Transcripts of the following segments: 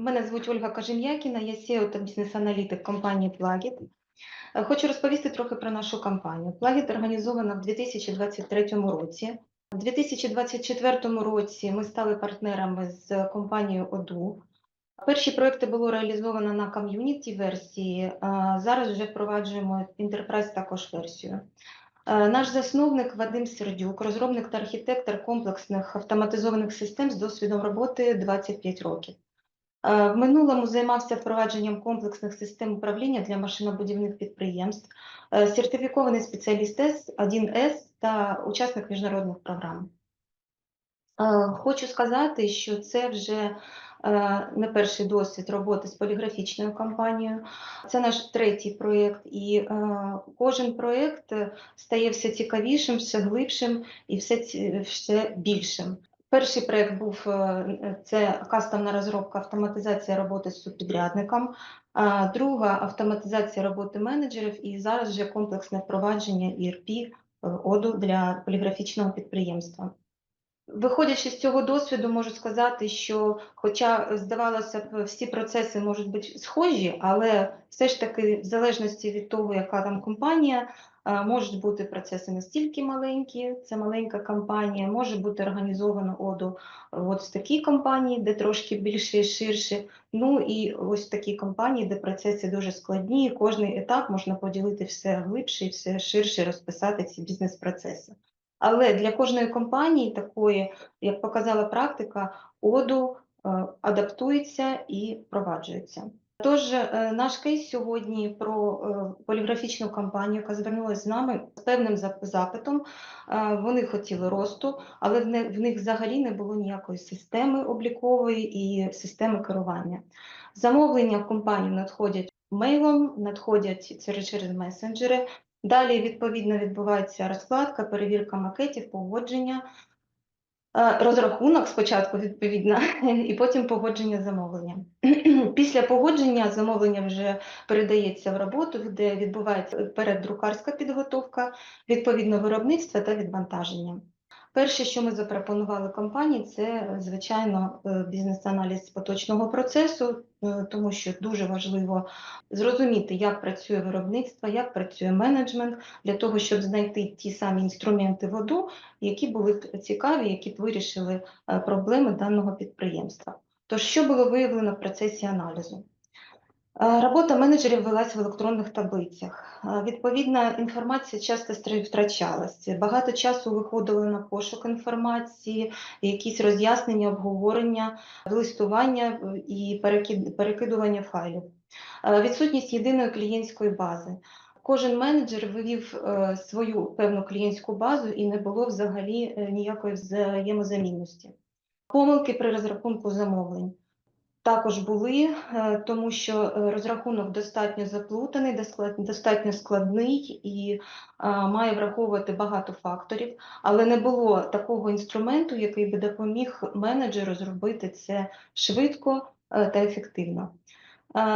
Мене звуть Ольга Кажем'якіна, я SEO та бізнес-аналітик компанії Plugit. Е, Хочу розповісти трохи про нашу компанію. Plugit організована в 2023 році. У 2024 році ми стали партнерами з компанією Odoo. Перші проекти було реалізовано на ком'юніті версії. Зараз вже впроваджуємо Enterprise також версію. Е, Наш засновник Вадим Сердюк, розробник та архітектор комплексних автоматизованих систем з досвідом роботи 25 років. Е, В минулому займався впровадженням комплексних систем управління для машинобудівних підприємств, е, сертифікований спеціаліст С, 1С та учасник міжнародних програм. Е, Хочу сказати, що це вже не перший досвід роботи з поліграфічною компанією. Це наш третій проєкт, і кожен проєкт стає все цікавішим, все глибшим і все більшим. Перший проєкт був е, це кастомна розробка автоматизація роботи з субпідрядником, друга автоматизація роботи менеджерів, і зараз вже комплексне впровадження ERP е, ОДУ для поліграфічного підприємства. Виходячи з цього досвіду, можу сказати, що, хоча здавалося б, всі процеси можуть бути схожі, але все ж таки, в залежності від того, яка там компанія, е, можуть бути процеси настільки маленькі, це маленька компанія, може бути організовано ОДО от в такій компанії, де трошки більше і ширше. Ну і ось в такій компанії, де процеси дуже складні, і кожний етап можна поділити все глибше і все ширше, розписати ці бізнес-процеси. Але для кожної компанії такої, як показала практика, ОДУ е, адаптується і впроваджується. Тож е, наш кейс сьогодні про е, поліграфічну компанію, яка звернулася з нами з певним запитом. Вони хотіли росту, але в них взагалі не було ніякої системи облікової і системи керування. Замовлення в компанію надходять мейлом, надходять через месенджери. Далі, відповідно, відбувається розкладка, перевірка макетів, погодження, е, розрахунок спочатку, відповідно, і потім погодження замовлення. Після погодження замовлення вже передається в роботу, де відбувається переддрукарська підготовка, відповідно виробництва та відвантаження. Перше, що ми запропонували компанії, це звичайно е, бізнес-аналіз поточного процесу, е, тому що дуже важливо зрозуміти, як працює виробництво, як працює менеджмент, для того, щоб знайти ті самі інструменти воду, які були цікаві, які б вирішили е, проблеми даного підприємства. Тож, що було виявлено в процесі аналізу? Е, Робота менеджерів велась в електронних таблицях. Е, Відповідна інформація часто втрачалася. Багато часу виходило на пошук інформації, якісь роз'яснення, обговорення, листування е, і перекидування файлів. Відсутність єдиної клієнтської бази. Кожен менеджер вивів свою певну клієнтську базу і не було взагалі ніякої взаємозамінності. Помилки при розрахунку замовлень також були, е, тому що е, розрахунок достатньо заплутаний, достатньо складний і е, має враховувати багато факторів, але не було такого інструменту, який би допоміг менеджеру зробити це швидко та ефективно.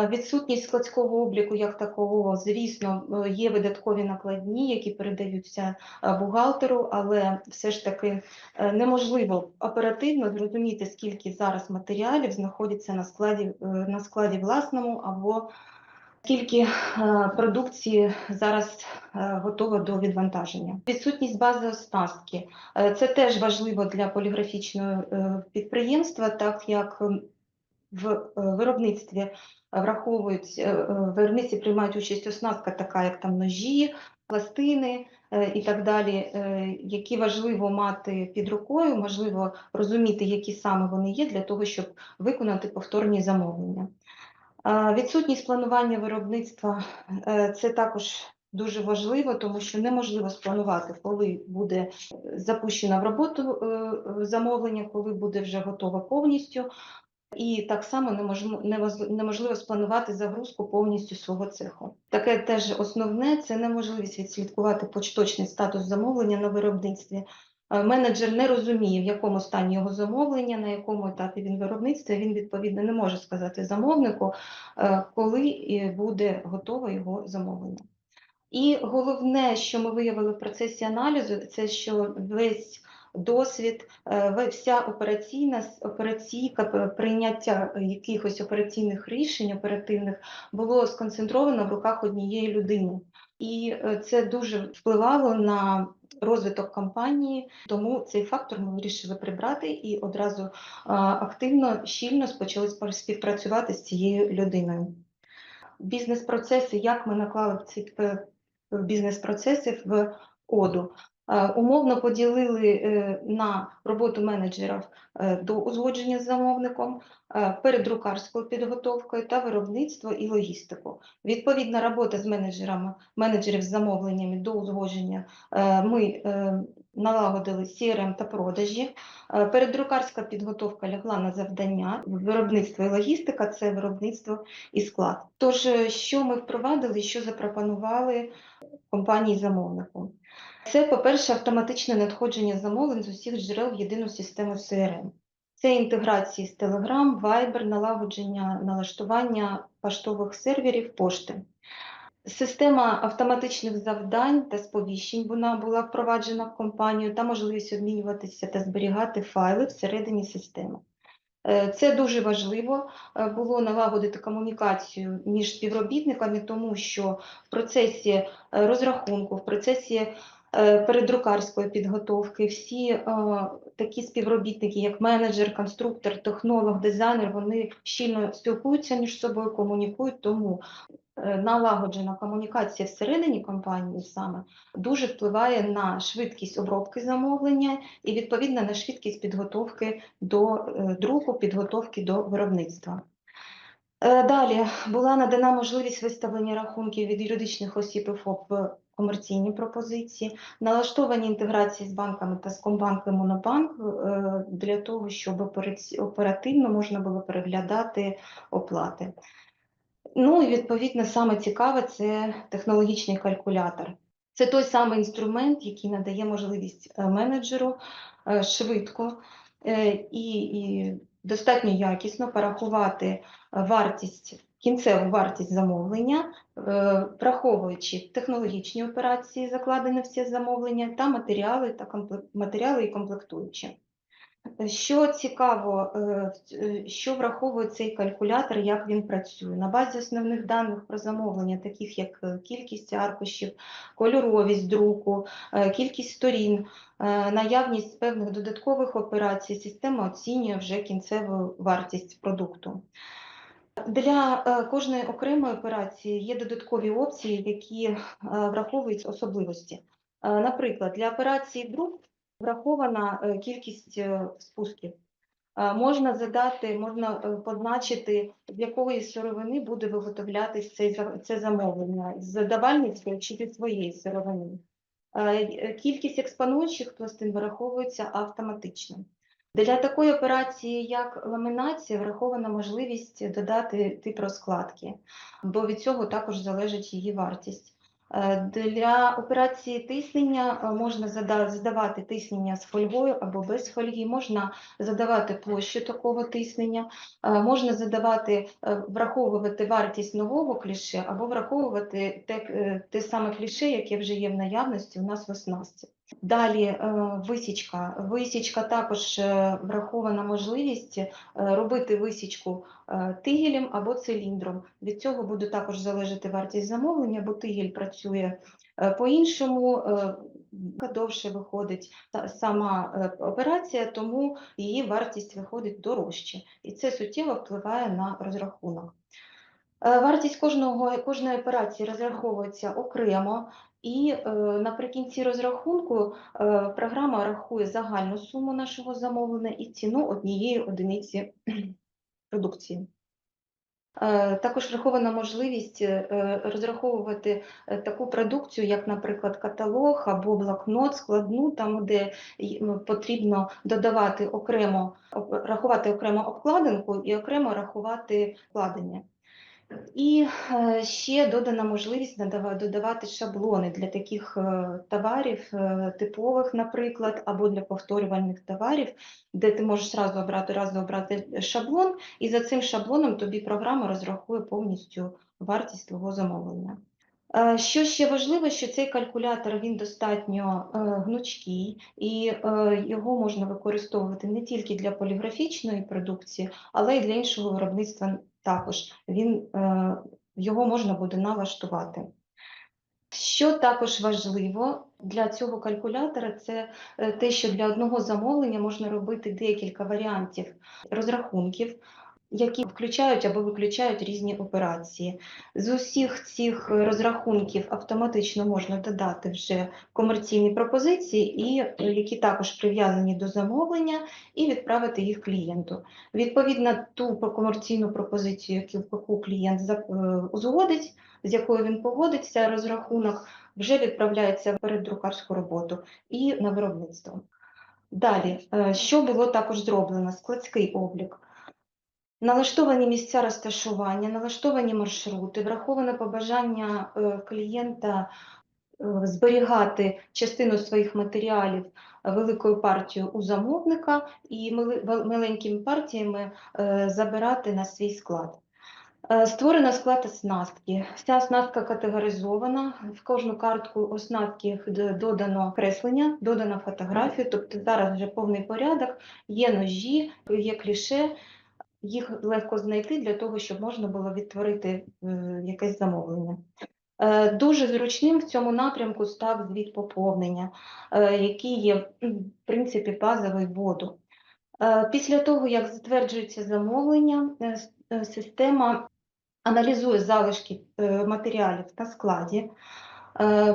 Відсутність складського обліку як такого, звісно, е, є видаткові накладні, які передаються е, бухгалтеру, але все ж таки е, неможливо оперативно зрозуміти, скільки зараз матеріалів знаходиться на складі, на складі власному або скільки продукції зараз готово до відвантаження. Відсутність бази оснастки це теж важливо для поліграфічного підприємства, так як в е, виробництві враховують, е, е, в виробництві приймають участь оснастка, така як там ножі, пластини і так далі, які важливо мати під рукою, можливо розуміти, які саме вони є, для того, щоб виконати повторні замовлення. Відсутність планування виробництва е, це також дуже важливо, тому що неможливо спланувати, коли буде запущено в роботу е, замовлення, коли буде вже готово повністю. І так само неможливо, спланувати загрузку повністю свого цеху. Таке теж основне це неможливість відслідкувати почточний статус замовлення на виробництві. Е, Менеджер не розуміє, в якому стані його замовлення, на якому етапі він виробництва. Він відповідно не може сказати замовнику, е, коли е, буде готове його замовлення. І головне, що ми виявили в процесі аналізу, це що весь досвід, е, вся операційна операційка, прийняття якихось операційних рішень оперативних було сконцентровано в руках однієї людини. І е, це дуже впливало на розвиток компанії, тому цей фактор ми вирішили прибрати і одразу активно, щільно почали співпрацювати з цією людиною. Бізнес-процеси, як ми наклали ці бізнес-процеси в оду. Е, Умовно поділили е, на роботу менеджерів е, до узгодження з замовником, передрукарською підготовкою та виробництво і логістику. Відповідна робота з менеджерами, менеджерів з замовленнями до узгодження ми налагодили CRM та продажі. Передрукарська підготовка лягла на завдання. Виробництво і логістика це виробництво і склад. Тож, що ми впровадили, що запропонували компанії замовнику? Це, по-перше, автоматичне надходження замовлень з усіх джерел в єдину систему CRM. Це інтеграції з Telegram, Viber, налагодження налаштування поштових серверів пошти. Система автоматичних завдань та сповіщень вона була впроваджена в компанію та можливість обмінюватися та зберігати файли всередині системи. Е, Це дуже важливо е, було налагодити комунікацію між співробітниками, тому що в процесі е, розрахунку, в процесі передрукарської підготовки. Всі е, такі співробітники, як менеджер, конструктор, технолог, дизайнер, вони щільно спілкуються між собою, комунікують, тому е, налагоджена комунікація всередині компанії саме дуже впливає на швидкість обробки замовлення і відповідно на швидкість підготовки до е, друку, підготовки до виробництва. Е, Далі. Була надана можливість виставлення рахунків від юридичних осіб ФОП комерційні пропозиції, налаштовані інтеграції з банками та з Комбанк і Монобанк е, для того, щоб оперативно можна було переглядати оплати. Ну і відповідно саме цікаве це технологічний калькулятор. Це той самий інструмент, який надає можливість е, менеджеру е, швидко і, і достатньо якісно порахувати вартість, кінцеву вартість замовлення, е, враховуючи технологічні операції, закладені в ці замовлення, та матеріали та компле- матеріали і комплектуючі. Що цікаво, е, е, що враховує цей калькулятор, як він працює? На базі основних даних про замовлення, таких як кількість аркушів, кольоровість друку, кількість сторін, наявність певних додаткових операцій, система оцінює вже кінцеву вартість продукту. Для е, кожної окремої операції є додаткові опції, які е, враховують особливості. Е, Наприклад, для операції друк врахована кількість спусків. Можна задати, можна позначити, з якої сировини буде виготовлятись цей за- це замовлення, з давальницької чи від своєї сировини. Кількість експонуючих пластин вираховується автоматично. Для такої операції, як ламінація, врахована можливість додати тип розкладки, бо від цього також залежить її вартість. Е, Для операції тиснення е, можна задавати тиснення з фольгою або без фольги, можна задавати площу такого тиснення, е, можна задавати, враховувати вартість нового кліше або враховувати те, те саме кліше, яке вже є в наявності у нас в оснастці. Далі е, висічка. Висічка також е, врахована можливість е, робити висічку тигелем або циліндром. Від цього буде також залежати вартість замовлення, бо тигель працює по-іншому, довше виходить сама операція, тому її вартість виходить дорожче. І це суттєво впливає на розрахунок. Вартість кожного, кожної операції розраховується окремо, і е, наприкінці розрахунку е, програма рахує загальну суму нашого замовлення і ціну однієї одиниці продукції. Е, Також врахована можливість розраховувати таку продукцію, як, наприклад, каталог або блокнот складну, там, де потрібно додавати окремо, рахувати окремо обкладинку і окремо рахувати вкладення. І е, ще додана можливість додавати шаблони для таких е, товарів е, типових, наприклад, або для повторювальних товарів, де ти можеш зразу обрати, разу обрати шаблон, і за цим шаблоном тобі програма розрахує повністю вартість твого замовлення. Що ще важливо, що цей калькулятор він достатньо гнучкий, і його можна використовувати не тільки для поліграфічної продукції, але й для іншого виробництва також. Він, е, його можна буде налаштувати. Що також важливо для цього калькулятора, це е, те, що для одного замовлення можна робити декілька варіантів розрахунків, які включають або виключають різні операції. З усіх цих розрахунків автоматично можна додати вже комерційні пропозиції, і е, які також прив'язані до замовлення, і відправити їх клієнту. Відповідно, ту комерційну пропозицію, яку клієнт е, узгодить, з якою він погодиться, розрахунок вже відправляється в переддрукарську роботу і на виробництво. Далі, е, що було також зроблено? Складський облік. Налаштовані місця розташування, налаштовані маршрути, враховане побажання е, клієнта е, зберігати частину своїх матеріалів великою партією у замовника і маленькими партіями е, забирати на свій склад. Створено склад оснастки. Вся оснастка категоризована. В кожну картку оснастки додано креслення, додано фотографію. Тобто зараз вже повний порядок. Є ножі, є кліше. Їх легко знайти для того, щоб можна було відтворити е, якесь замовлення. Е, Дуже зручним в цьому напрямку став звіт поповнення, е, який є в принципі базовий вводу. Е, Після того, як затверджується замовлення, система аналізує залишки матеріалів на складі,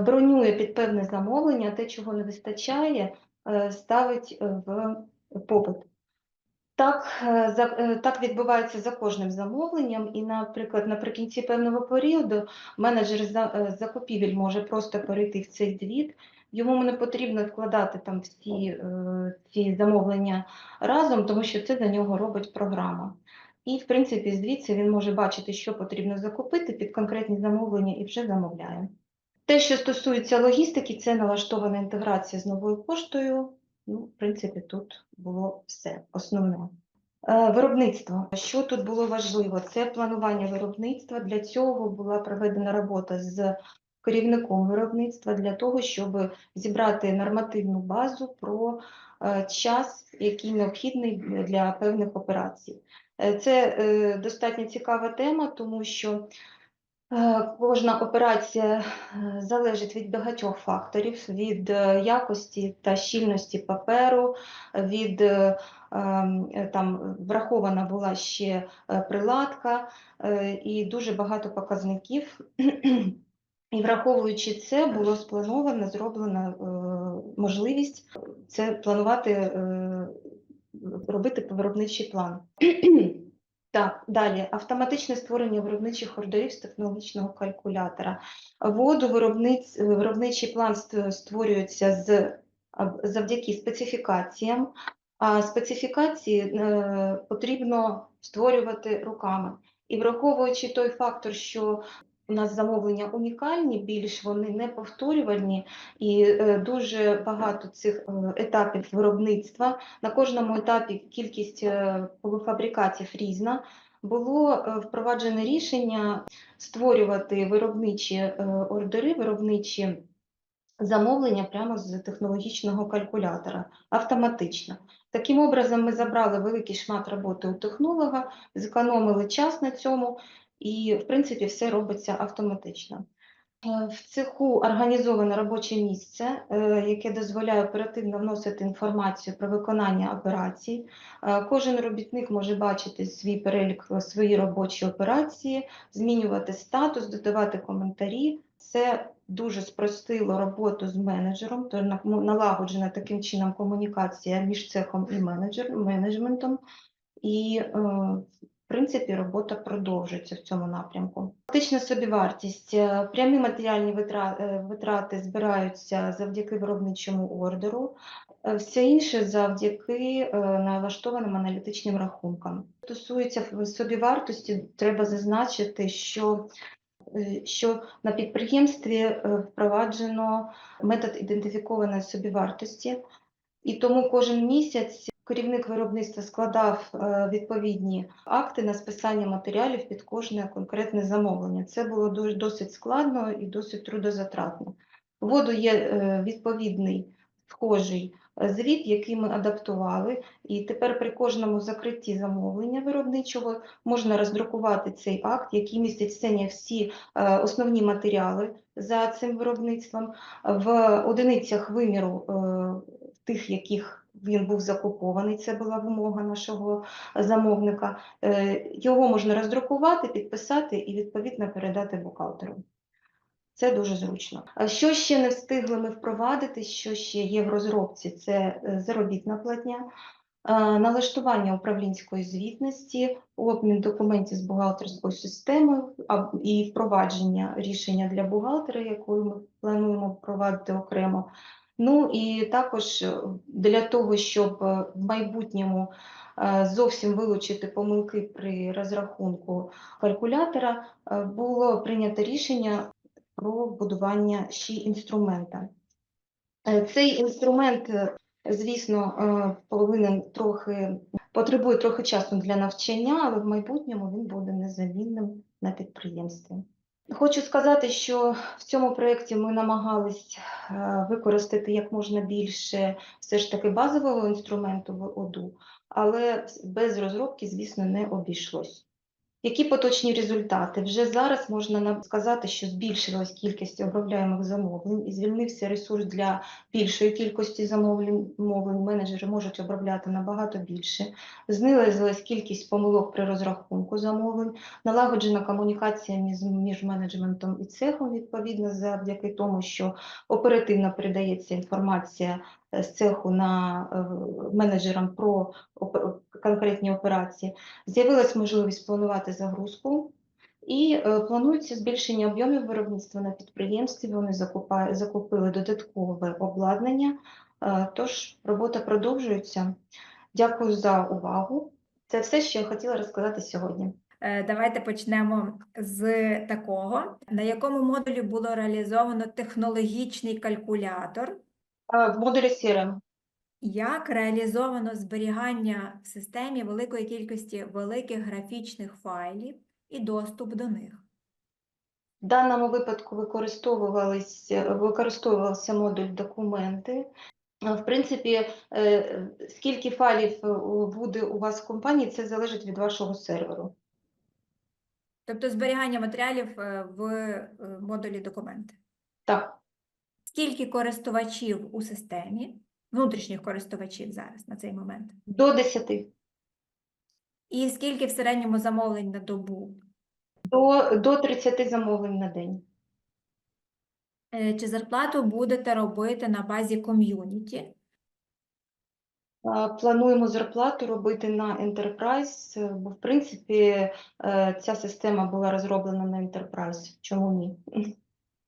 бронює під певне замовлення, те, чого не вистачає, ставить в попит. Так, е, за, е, так відбувається за кожним замовленням, і, наприклад, наприкінці певного періоду менеджер е, закупівель може просто перейти в цей звіт. Йому не потрібно вкладати там всі ці замовлення разом, тому що це за нього робить програма. І, в принципі, звідси він може бачити, що потрібно закупити під конкретні замовлення і вже замовляє. Те, що стосується логістики, це налаштована інтеграція з новою поштою. Ну, в принципі, тут було все основне. Е, Виробництво. Що тут було важливо? Це планування виробництва. Для цього була проведена робота з керівником виробництва для того, щоб зібрати нормативну базу про е, час, який необхідний для певних операцій. Е, Це достатньо цікава тема, тому що Кожна операція е, залежить від багатьох факторів: від е, якості та щільності паперу, від е, ем, е, там врахована була ще е, приладка е, і дуже багато показників. І враховуючи це, було сплановано, зроблена е, можливість це планувати, е, робити виробничий план. Так, далі автоматичне створення виробничих ордерів з технологічного калькулятора. Воду виробничий план ст- створюється з, завдяки специфікаціям, а специфікації е, потрібно створювати руками. І враховуючи той фактор, що у нас замовлення унікальні, більш вони не повторювальні, і е, дуже багато цих е, етапів виробництва на кожному етапі кількість е, полуфабрикатів різна. Було впроваджене рішення створювати виробничі ордери, виробничі замовлення прямо з технологічного калькулятора автоматично. Таким образом, ми забрали великий шмат роботи у технолога, зекономили час на цьому, і, в принципі, все робиться автоматично. Е, В цеху організоване робоче місце, е, яке дозволяє оперативно вносити інформацію про виконання операцій. Е, Кожен робітник може бачити свій перелік, свої робочі операції, змінювати статус, додавати коментарі. Це дуже спростило роботу з менеджером, то налагоджена таким чином комунікація між цехом і менеджер, менеджментом. І, принципі, робота продовжується в цьому напрямку. Фактична собівартість. Е, Прямі матеріальні е, витрати збираються завдяки виробничому ордеру, е, все інше завдяки налаштованим аналітичним рахункам. Стосується собівартості, треба зазначити, що що на підприємстві впроваджено метод ідентифікованої собівартості, і тому кожен місяць Керівник виробництва складав е, відповідні акти на списання матеріалів під кожне конкретне замовлення. Це було досить складно і досить трудозатратно. Воду є е, відповідний схожий е, звіт, який ми адаптували, і тепер при кожному закритті замовлення виробничого можна роздрукувати цей акт, який містить себе всі основні матеріали за цим виробництвом в одиницях виміру тих, яких він був закупований, це була вимога нашого замовника. Е, Його можна роздрукувати, підписати і відповідно передати бухгалтеру. Це дуже зручно. Що ще не встигли ми впровадити, що ще є в розробці, це е, заробітна платня, е, налаштування управлінської звітності, обмін документів з бухгалтерською системою і впровадження рішення для бухгалтера, якою ми плануємо впровадити окремо. Ну і також е, для того, щоб в майбутньому е, зовсім вилучити помилки при розрахунку калькулятора, е, було прийнято рішення про будування ще інструмента. Цей інструмент, звісно, повинен трохи потребує трохи часу для навчання, але в майбутньому він буде незамінним на підприємстві. Хочу сказати, що в цьому проєкті ми намагались е, використати як можна більше все ж таки базового інструменту в ОДУ, але без розробки, звісно, не обійшлось. Які поточні результати? Вже зараз можна сказати, що збільшилась кількість обробляємих замовлень і звільнився ресурс для більшої кількості замовлень. Мовлень менеджери можуть обробляти набагато більше. Знизилась кількість помилок при розрахунку замовлень, налагоджена комунікація між, між менеджментом і цехом, відповідно, завдяки тому, що оперативно передається інформація е, з цеху на е, менеджерам про конкретні операції. З'явилась можливість планувати загрузку. І е, планується збільшення об'ємів виробництва на підприємстві. Вони закупили додаткове обладнання. Е, Тож робота продовжується. Дякую за увагу. Це все, що я хотіла розказати сьогодні. Е, Давайте почнемо з такого, на якому модулі було реалізовано технологічний калькулятор, В модулі CRM. Як реалізовано зберігання в системі великої кількості великих графічних файлів і доступ до них. В даному випадку використовувався модуль документи. В принципі, е, скільки файлів е, буде у вас в компанії, це залежить від вашого серверу. Тобто зберігання матеріалів е, в модулі документи. Так, Скільки користувачів у системі, внутрішніх користувачів зараз на цей момент, до 10. і скільки в середньому замовлень на добу? До, до 30 замовлень на день. Е, Чи зарплату будете робити на базі ком'юніті? Плануємо зарплату робити на Enterprise, е, бо в принципі е, ця система була розроблена на Enterprise. Чому ні?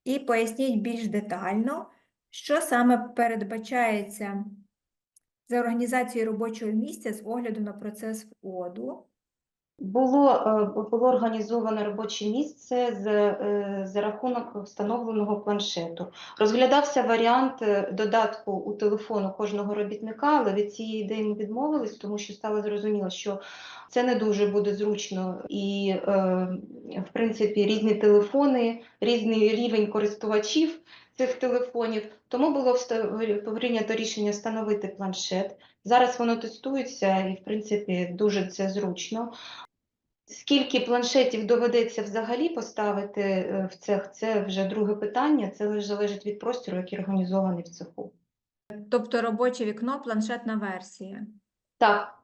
І поясніть більш детально, що саме передбачається за організацією робочого місця з огляду на процес вводу. Було, е, було організовано робоче місце з, е, за рахунок встановленого планшету. Розглядався варіант е, додатку у телефону кожного робітника, але від цієї ідеї ми відмовились, тому що стало зрозуміло, що це не дуже буде зручно і, в принципі, різні телефони, різний рівень користувачів цих телефонів. Тому було прийнято рішення встановити планшет. Зараз воно тестується і, в принципі, дуже це зручно. Скільки планшетів доведеться взагалі поставити е, в цех, це вже друге питання. Це лише залежить від простору, який організований в цеху. Тобто робоче вікно, планшетна версія. Так,